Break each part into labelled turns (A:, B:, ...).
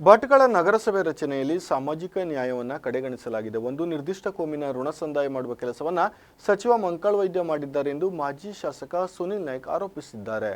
A: ಭಟ್ಕಳ ನಗರಸಭೆ ರಚನೆಯಲ್ಲಿ ಸಾಮಾಜಿಕ ನ್ಯಾಯವನ್ನು ಕಡೆಗಣಿಸಲಾಗಿದೆ. ಒಂದು ನಿರ್ದಿಷ್ಟ ಕೋಮಿನ ಋಣ ಸಂದಾಯ ಮಾಡುವ ಕೆಲಸವನ್ನ ಸಚಿವ ಮಂಕಾಳ್ ವೈದ್ಯ ಮಾಡಿದ್ದಾರೆ ಎಂದು ಮಾಜಿ ಶಾಸಕ ಸುನಿಲ್ ನಾಯ್ಕ್ ಆರೋಪಿಸಿದ್ದಾರೆ.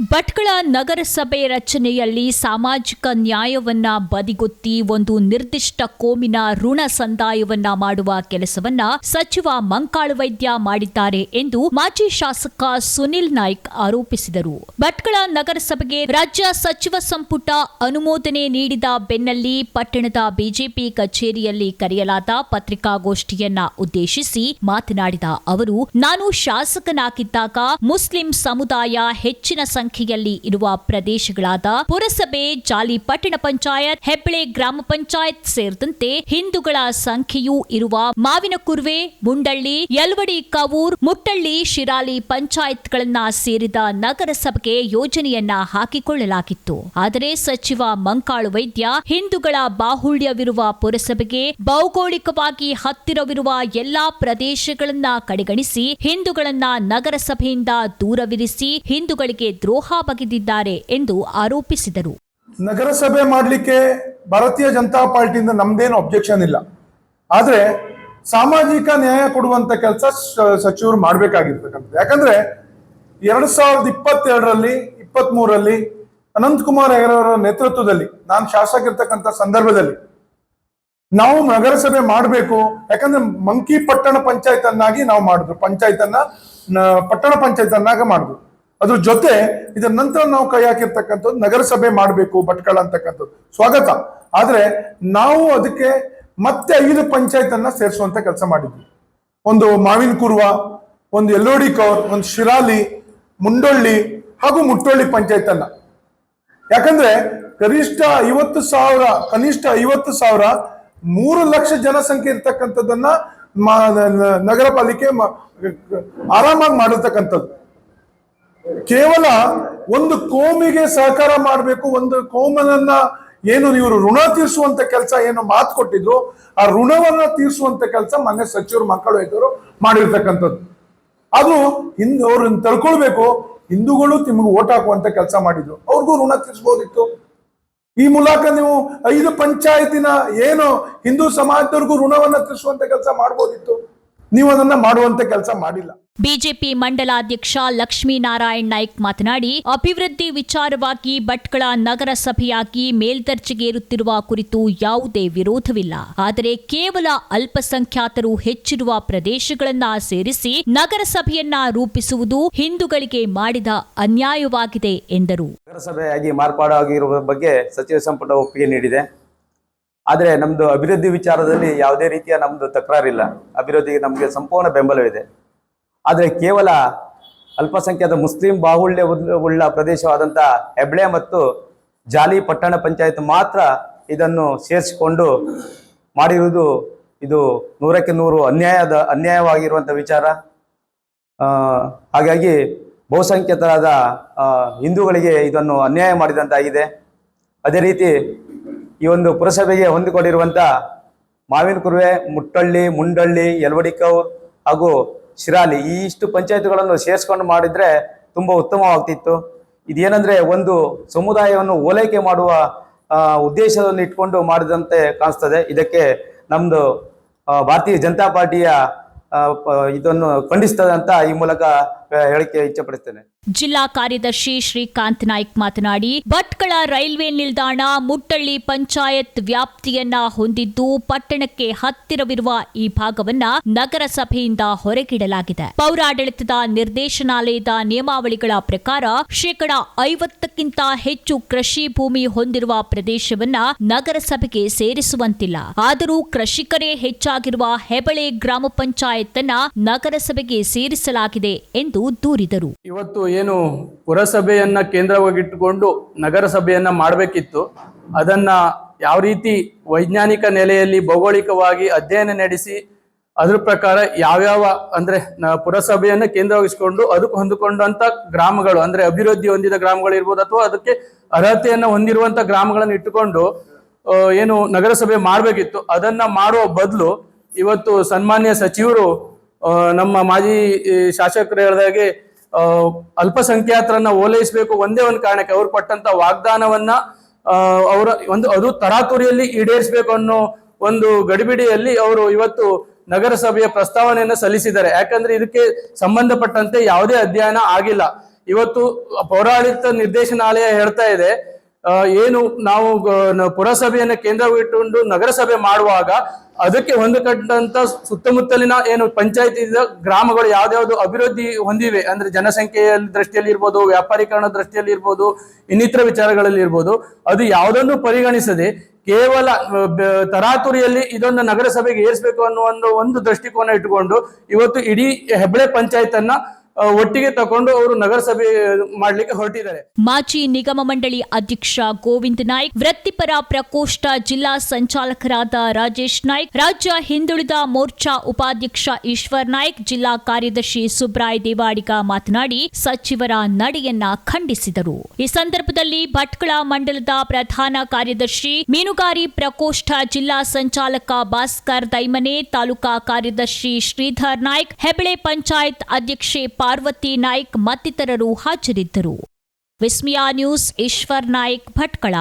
B: ಭಟ್ಕಳ ನಗರಸಭೆ ರಚನೆಯಲ್ಲಿ ಸಾಮಾಜಿಕ ನ್ಯಾಯವನ್ನ ಬದಿಗೊತ್ತಿ ಒಂದು ನಿರ್ದಿಷ್ಟ ಕೋಮಿನ ಋಣ ಸಂದಾಯವನ್ನ ಮಾಡುವ ಕೆಲಸವನ್ನ ಸಚಿವ ಮಂಕಾಳು ವೈದ್ಯ ಮಾಡಿದ್ದಾರೆ ಎಂದು ಮಾಜಿ ಶಾಸಕ ಸುನಿಲ್ ನಾಯ್ಕ್ ಆರೋಪಿಸಿದರು. ಭಟ್ಕಳ ನಗರಸಭೆಗೆ ರಾಜ್ಯ ಸಚಿವ ಸಂಪುಟ ಅನುಮೋದನೆ ನೀಡಿದ ಬೆನ್ನಲ್ಲಿ ಪಟ್ಟಣದ ಬಿಜೆಪಿ ಕಚೇರಿಯಲ್ಲಿ ಕರೆಯಲಾದ ಪತ್ರಿಕಾಗೋಷ್ಠಿಯನ್ನ ಉದ್ದೇಶಿಸಿ ಮಾತನಾಡಿದ ಅವರು, ನಾನು ಶಾಸಕನಾಗಿದ್ದಾಗ ಮುಸ್ಲಿಂ ಸಮುದಾಯ ಹೆಚ್ಚಿನ ಸಂಖ್ಯೆಯಲ್ಲಿ ಇರುವ ಪ್ರದೇಶಗಳಾದ ಪುರಸಭೆ, ಜಾಲಿ ಪಟ್ಟಣ ಪಂಚಾಯತ್, ಹೆಬ್ಬಳೆ ಗ್ರಾಮ ಪಂಚಾಯತ್ ಸೇರಿದಂತೆ ಹಿಂದೂಗಳ ಸಂಖ್ಯೆಯೂ ಇರುವ ಮಾವಿನಕುರ್ವೆ, ಮುಂಡಳ್ಳಿ, ಯಲ್ವಡಿ ಕವೂರ್, ಮುಟ್ಟಳ್ಳಿ, ಶಿರಾಲಿ ಪಂಚಾಯತ್ಗಳನ್ನ ಸೇರಿದ ನಗರಸಭೆಗೆ ಯೋಜನೆಯನ್ನ ಹಾಕಿಕೊಳ್ಳಲಾಗಿತ್ತು. ಆದರೆ ಸಚಿವ ಮಂಕಾಳು ವೈದ್ಯ ಹಿಂದೂಗಳ ಬಾಹುಳ್ಯವಿರುವ ಪುರಸಭೆಗೆ ಭೌಗೋಳಿಕವಾಗಿ ಹತ್ತಿರವಿರುವ ಎಲ್ಲಾ ಪ್ರದೇಶಗಳನ್ನ ಕಡೆಗಣಿಸಿ ಹಿಂದೂಗಳನ್ನ ನಗರಸಭೆಯಿಂದ ದೂರವಿರಿಸಿ ಹಿಂದೂಗಳಿಗೆ ದ್ರೋಹ ಬಗೆದಿದ್ದಾರೆ ಎಂದು ಆರೋಪಿಸಿದರು.
C: ನಗರಸಭೆ ಮಾಡಲಿಕ್ಕೆ ಭಾರತೀಯ ಜನತಾ ಪಾರ್ಟಿಯಿಂದ ನಮ್ದೇನು ಅಬ್ಜೆಕ್ಷನ್ ಇಲ್ಲ. ಆದ್ರೆ ಸಾಮಾಜಿಕ ನ್ಯಾಯ ಕೊಡುವಂತ ಕೆಲಸ ಸಚಿವರು ಮಾಡಬೇಕಾಗಿರ್ತಕ್ಕಂಥದ್ದು. ಯಾಕಂದ್ರೆ ಎರಡ್ ಸಾವಿರದ ಇಪ್ಪತ್ತೆರಡರಲ್ಲಿ ಇಪ್ಪತ್ತ್ ಮೂರರಲ್ಲಿ ಅನಂತಕುಮಾರ್ ಹೆಗರವರ ನೇತೃತ್ವದಲ್ಲಿ, ನಾನು ಶಾಸಕ ಇರ್ತಕ್ಕಂಥ ಸಂದರ್ಭದಲ್ಲಿ ನಾವು ನಗರಸಭೆ ಮಾಡಬೇಕು. ಯಾಕಂದ್ರೆ ಮಂಕಿ ಪಟ್ಟಣ ಪಂಚಾಯತ್ ಅನ್ನಾಗಿ ನಾವು ಮಾಡಿದ್ರು. ಪಂಚಾಯತ್ ಅನ್ನ ಪಟ್ಟಣ ಪಂಚಾಯತ್ ಅನ್ನಾಗ ಮಾಡಿದ್ರು. ಅದ್ರ ಜೊತೆ ಇದರ ನಂತರ ನಾವು ಕೈ ಹಾಕಿರ್ತಕ್ಕಂಥದ್ದು ನಗರಸಭೆ ಮಾಡಬೇಕು, ಭಟ್ಕಳ ಅಂತಕ್ಕಂಥದ್ದು. ಸ್ವಾಗತ. ಆದರೆ ನಾವು ಅದಕ್ಕೆ ಮತ್ತೆ ಐದು ಪಂಚಾಯತ್ ಅನ್ನ ಸೇರಿಸುವಂತ ಕೆಲಸ ಮಾಡಿದ್ವಿ. ಒಂದು ಮಾವಿನ ಕುರುವ, ಒಂದು ಎಲ್ಲೋಡಿ ಕೌರ್, ಒಂದು ಶಿರಾಲಿ, ಮುಂಡೊಳ್ಳಿ ಹಾಗೂ ಮುಟ್ಟೊಳ್ಳಿ ಪಂಚಾಯತ್ ಅನ್ನ ಯಾಕಂದ್ರೆ ಗರಿಷ್ಠ ಐವತ್ತು ಸಾವಿರ, ಕನಿಷ್ಠ ಐವತ್ತು ಸಾವಿರ ಮೂರು ಲಕ್ಷ ಜನಸಂಖ್ಯೆ ಇರ್ತಕ್ಕಂಥದ್ದನ್ನ ನಗರ ಪಾಲಿಕೆ ಆರಾಮಾಗಿ ಮಾಡಿರ್ತಕ್ಕಂಥದ್ದು. ಕೇವಲ ಒಂದು ಕೋಮಿಗೆ ಸಹಕಾರ ಮಾಡಬೇಕು, ಒಂದು ಕೋಮನನ್ನ ಏನು ಇವರು ಋಣ ತೀರಿಸುವಂತ ಕೆಲಸ ಏನು ಮಾತು ಕೊಟ್ಟಿದ್ರು, ಆ ಋಣವನ್ನ ತೀರಿಸುವಂತ ಕೆಲಸ ಮನೆ ಸಚಿವರು, ಮಕ್ಕಳು ಇದ್ದವರು ಮಾಡಿರ್ತಕ್ಕಂಥದ್ದು. ಅದು ಹಿಂದ್ ಅವ್ರನ್ನ ತಳ್ಕೊಳ್ಬೇಕು, ಹಿಂದೂಗಳು ನಿಮ್ಗೆ ಓಟ್ ಹಾಕುವಂತ ಕೆಲಸ ಮಾಡಿದ್ರು. ಅವ್ರಿಗೂ ಋಣ ತೀರಿಸಬಹುದಿತ್ತು ಈ ಮೂಲಕ ನೀವು ಐದು ಪಂಚಾಯತಿನ ಏನು ಹಿಂದೂ ಸಮಾಜದವ್ರಿಗೂ ಋಣವನ್ನ ತೀರಿಸುವಂತ ಕೆಲಸ ಮಾಡ್ಬೋದಿತ್ತು. ನೀವು ಅದನ್ನ ಮಾಡುವಂತ ಕೆಲಸ ಮಾಡಿಲ್ಲ.
B: ಬಿಜೆಪಿ ಮಂಡಲಾಧ್ಯಕ್ಷ ಲಕ್ಷ್ಮೀನಾರಾಯಣ್ ನಾಯ್ಕ್ ಮಾತನಾಡಿ, ಅಭಿವೃದ್ಧಿ ವಿಚಾರವಾಗಿ ಭಟ್ಕಳ ನಗರಸಭೆಯಾಗಿ ಮೇಲ್ದರ್ಜೆಗೇರುತ್ತಿರುವ ಕುರಿತು ಯಾವುದೇ ವಿರೋಧವಿಲ್ಲ. ಆದರೆ ಕೇವಲ ಅಲ್ಪಸಂಖ್ಯಾತರು ಹೆಚ್ಚಿರುವ ಪ್ರದೇಶಗಳನ್ನ ಸೇರಿಸಿ ನಗರಸಭೆಯನ್ನ ರೂಪಿಸುವುದು ಹಿಂದೂಗಳಿಗೆ ಮಾಡಿದ ಅನ್ಯಾಯವಾಗಿದೆ ಎಂದರು.
D: ನಗರಸಭೆಯಾಗಿ ಮಾರ್ಪಾಡಾಗಿರುವ ಬಗ್ಗೆ ಸಚಿವ ಸಂಪುಟ ಒಪ್ಪಿಗೆ ನೀಡಿದೆ. ಆದರೆ ನಮ್ಮದು ಅಭಿವೃದ್ಧಿ ವಿಚಾರದಲ್ಲಿ ಯಾವುದೇ ರೀತಿಯ ನಮ್ಮದು ತಕರಾರಿಲ್ಲ. ಅಭಿವೃದ್ಧಿಗೆ ನಮಗೆ ಸಂಪೂರ್ಣ ಬೆಂಬಲವಿದೆ. ಆದರೆ ಕೇವಲ ಅಲ್ಪಸಂಖ್ಯಾತ ಮುಸ್ಲಿಂ ಬಾಹುಳ್ಯ ಉಳ್ಳ- ಪ್ರದೇಶವಾದಂಥ ಹೆಬ್ಳೆ ಮತ್ತು ಜಾಲಿ ಪಟ್ಟಣ ಪಂಚಾಯತ್ ಮಾತ್ರ ಇದನ್ನು ಸೇರಿಸಿಕೊಂಡು ಮಾಡಿರುವುದು ಇದು ನೂರಕ್ಕೆ ನೂರು ಅನ್ಯಾಯದ ಅನ್ಯಾಯವಾಗಿರುವಂಥ ವಿಚಾರ. ಹಾಗಾಗಿ ಬಹುಸಂಖ್ಯಾತರಾದ ಹಿಂದೂಗಳಿಗೆ ಇದನ್ನು ಅನ್ಯಾಯ ಮಾಡಿದಂತಾಗಿದೆ. ಅದೇ ರೀತಿ ಈ ಒಂದು ಪುರಸಭೆಗೆ ಹೊಂದಿಕೊಂಡಿರುವಂಥ ಮಾವಿನಕುರ್ವೆ, ಮುಟ್ಟಳ್ಳಿ, ಮುಂಡಳ್ಳಿ ಯಲ್ವಡಿಕೌರ್ ಹಾಗೂ ಶಿರಾಲಿ, ಈ ಇಷ್ಟು ಪಂಚಾಯತ್ಗಳನ್ನು ಸೇರಿಸ್ಕೊಂಡು ಮಾಡಿದ್ರೆ ತುಂಬ ಉತ್ತಮವಾಗ್ತಿತ್ತು. ಇದೇನಂದ್ರೆ ಒಂದು ಸಮುದಾಯವನ್ನು ಓಲೈಕೆ ಮಾಡುವ ಉದ್ದೇಶವನ್ನು ಇಟ್ಕೊಂಡು ಮಾಡಿದಂತೆ ಕಾಣಿಸ್ತದೆ. ಇದಕ್ಕೆ ನಮ್ಮದು ಭಾರತೀಯ ಜನತಾ ಪಾರ್ಟಿಯ ಇದನ್ನು ಖಂಡಿಸ್ತದೆ ಅಂತ ಈ ಮೂಲಕ ಹೇಳಿಕೆ ಇಚ್ಛಪಡಿಸ್ತೇನೆ.
B: ಜಿಲ್ಲಾ ಕಾರ್ಯದರ್ಶಿ ಶ್ರೀಕಾಂತ್ ನಾಯ್ಕ್ ಮಾತನಾಡಿ, ಭಟ್ಕಳ ರೈಲ್ವೆ ನಿಲ್ದಾಣ ಮುಟ್ಟಳ್ಳಿ ಪಂಚಾಯತ್ ವ್ಯಾಪ್ತಿಯನ್ನ ಹೊಂದಿದ್ದು ಪಟ್ಟಣಕ್ಕೆ ಹತ್ತಿರವಿರುವ ಈ ಭಾಗವನ್ನ ನಗರಸಭೆಯಿಂದ ಹೊರಗಿಡಲಾಗಿದೆ. ಪೌರಾಡಳಿತದ ನಿರ್ದೇಶನಾಲಯದ ನಿಯಮಾವಳಿಗಳ ಪ್ರಕಾರ ಶೇಕಡ ಐವತ್ತಕ್ಕಿಂತ ಹೆಚ್ಚು ಕೃಷಿ ಭೂಮಿ ಹೊಂದಿರುವ ಪ್ರದೇಶವನ್ನ ನಗರಸಭೆಗೆ ಸೇರಿಸುವಂತಿಲ್ಲ. ಆದರೂ ಕೃಷಿಕರೇ ಹೆಚ್ಚಾಗಿರುವ ಹೆಬಳೆ ಗ್ರಾಮ ಪಂಚಾಯತ್ ಅನ್ನ ನಗರಸಭೆಗೆ ಸೇರಿಸಲಾಗಿದೆ ಎಂದು ದೂರಿದರು.
E: ಇವತ್ತು ಏನು ಪುರಸಭೆಯನ್ನ ಕೇಂದ್ರವಾಗಿಟ್ಟುಕೊಂಡು ನಗರಸಭೆಯನ್ನ ಮಾಡಬೇಕಿತ್ತು. ಅದನ್ನ ಯಾವ ರೀತಿ ವೈಜ್ಞಾನಿಕ ನೆಲೆಯಲ್ಲಿ ಭೌಗೋಳಿಕವಾಗಿ ಅಧ್ಯಯನ ನಡೆಸಿ, ಅದ್ರ ಪ್ರಕಾರ ಯಾವ್ಯಾವ ಅಂದ್ರೆ ಪುರಸಭೆಯನ್ನ ಕೇಂದ್ರವಾಗಿಸಿಕೊಂಡು ಅದಕ್ಕೆ ಹೊಂದಿಕೊಂಡಂತ ಗ್ರಾಮಗಳು, ಅಂದ್ರೆ ಅಭಿವೃದ್ಧಿ ಹೊಂದಿದ ಗ್ರಾಮಗಳು ಇರ್ಬೋದು ಅಥವಾ ಅದಕ್ಕೆ ಅರ್ಹತೆಯನ್ನು ಹೊಂದಿರುವಂತ ಗ್ರಾಮಗಳನ್ನು ಇಟ್ಟುಕೊಂಡು ಏನು ನಗರಸಭೆ ಮಾಡಬೇಕಿತ್ತು. ಅದನ್ನ ಮಾಡುವ ಬದಲು ಇವತ್ತು ಸನ್ಮಾನ್ಯ ಸಚಿವರು ನಮ್ಮ ಮಾಜಿ ಶಾಸಕರು ಹೇಳಿದಾಗೆ ಅಲ್ಪಸಂಖ್ಯಾತರನ್ನ ಓಲೈಸಬೇಕು ಒಂದೇ ಒಂದು ಕಾರಣಕ್ಕೆ ಅವ್ರು ಕೊಟ್ಟಂತ ವಾಗ್ದಾನವನ್ನ ಅವರ ಒಂದು ಅದು ತರಾತುರಿಯಲ್ಲಿ ಈಡೇರಿಸಬೇಕು ಅನ್ನೋ ಒಂದು ಗಡಿಬಿಡಿಯಲ್ಲಿ ಅವರು ಇವತ್ತು ನಗರಸಭೆಯ ಪ್ರಸ್ತಾವನೆಯನ್ನು ಸಲ್ಲಿಸಿದ್ದಾರೆ. ಯಾಕಂದ್ರೆ ಇದಕ್ಕೆ ಸಂಬಂಧಪಟ್ಟಂತೆ ಯಾವುದೇ ಅಧ್ಯಯನ ಆಗಿಲ್ಲ. ಇವತ್ತು ಪೌರಾಡಳಿತ ನಿರ್ದೇಶನಾಲಯ ಹೇಳ್ತಾ ಇದೆ ಏನು ನಾವು ಪುರಸಭೆಯನ್ನು ಕೇಂದ್ರವಿಟ್ಟುಕೊಂಡು ನಗರಸಭೆ ಮಾಡುವಾಗ ಅದಕ್ಕೆ ಹೊಂದಿಕೊಂಡಂತ ಸುತ್ತಮುತ್ತಲಿನ ಏನು ಪಂಚಾಯತಿ ಗ್ರಾಮಗಳು ಯಾವ್ದಾವ್ದು ಅಭಿವೃದ್ಧಿ ಹೊಂದಿವೆ, ಅಂದ್ರೆ ಜನಸಂಖ್ಯೆಯ ದೃಷ್ಟಿಯಲ್ಲಿ ಇರ್ಬೋದು ವ್ಯಾಪಾರೀಕರಣ ದೃಷ್ಟಿಯಲ್ಲಿ ಇರ್ಬೋದು ಇನ್ನಿತರ ವಿಚಾರಗಳಲ್ಲಿ ಇರ್ಬೋದು ಅದು ಯಾವುದನ್ನು ಪರಿಗಣಿಸದೆ ಕೇವಲ ತರಾತುರಿಯಲ್ಲಿ ಇದೊಂದು ನಗರಸಭೆಗೆ ಏರಿಸಬೇಕು ಅನ್ನೋ ಒಂದು ಒಂದು ದೃಷ್ಟಿಕೋನ ಇಟ್ಟುಕೊಂಡು ಇವತ್ತು ಇಡೀ ಹೆಬ್ಬಳೆ ಪಂಚಾಯತ್ ಅನ್ನ ಒಟ್ಟಿಗೆ ತಗೊಂಡು ಅವರು ನಗರಸಭೆ ಮಾಡ್ಲಿಕ್ಕೆ ಹೊರಟಿದ್ದಾರೆ.
B: ಮಾಜಿ ನಿಗಮ ಮಂಡಳಿ ಅಧ್ಯಕ್ಷ ಗೋವಿಂದ್ ನಾಯ್ಕ್, ವೃತ್ತಿಪರ ಪ್ರಕೋಷ್ಠ ಜಿಲ್ಲಾ ಸಂಚಾಲಕರಾದ ರಾಜೇಶ್ ನಾಯ್ಕ್, ರಾಜ್ಯ ಹಿಂದುಳಿದ ಮೋರ್ಚಾ ಉಪಾಧ್ಯಕ್ಷ ಈಶ್ವರ್ ನಾಯ್ಕ್, ಜಿಲ್ಲಾ ಕಾರ್ಯದರ್ಶಿ ಸುಬ್ರಾಯ್ ದೇವಾಡಿಗ ಮಾತನಾಡಿ ಸಚಿವರ ನಡೆಯನ್ನ ಖಂಡಿಸಿದರು. ಈ ಸಂದರ್ಭದಲ್ಲಿ ಭಟ್ಕಳ ಮಂಡಲದ ಪ್ರಧಾನ ಕಾರ್ಯದರ್ಶಿ, ಮೀನುಗಾರಿ ಪ್ರಕೋಷ್ಠ ಜಿಲ್ಲಾ ಸಂಚಾಲಕ ಭಾಸ್ಕರ್ ದೈಮನೆ, ತಾಲೂಕಾ ಕಾರ್ಯದರ್ಶಿ ಶ್ರೀಧರ್ ನಾಯ್ಕ್, ಹೆಬಳೆ ಪಂಚಾಯತ್ ಅಧ್ಯಕ್ಷೆ ಪಾರ್ವತಿ ನಾಯ್ಕ್ ಮತ್ತಿತರರು ಹಾಜರಿದ್ದರು. ವಿಸ್ಮಿಯಾ ನ್ಯೂಸ್ ಈಶ್ವರ್ ನಾಯ್ಕ್ ಭಟ್ಕಳ.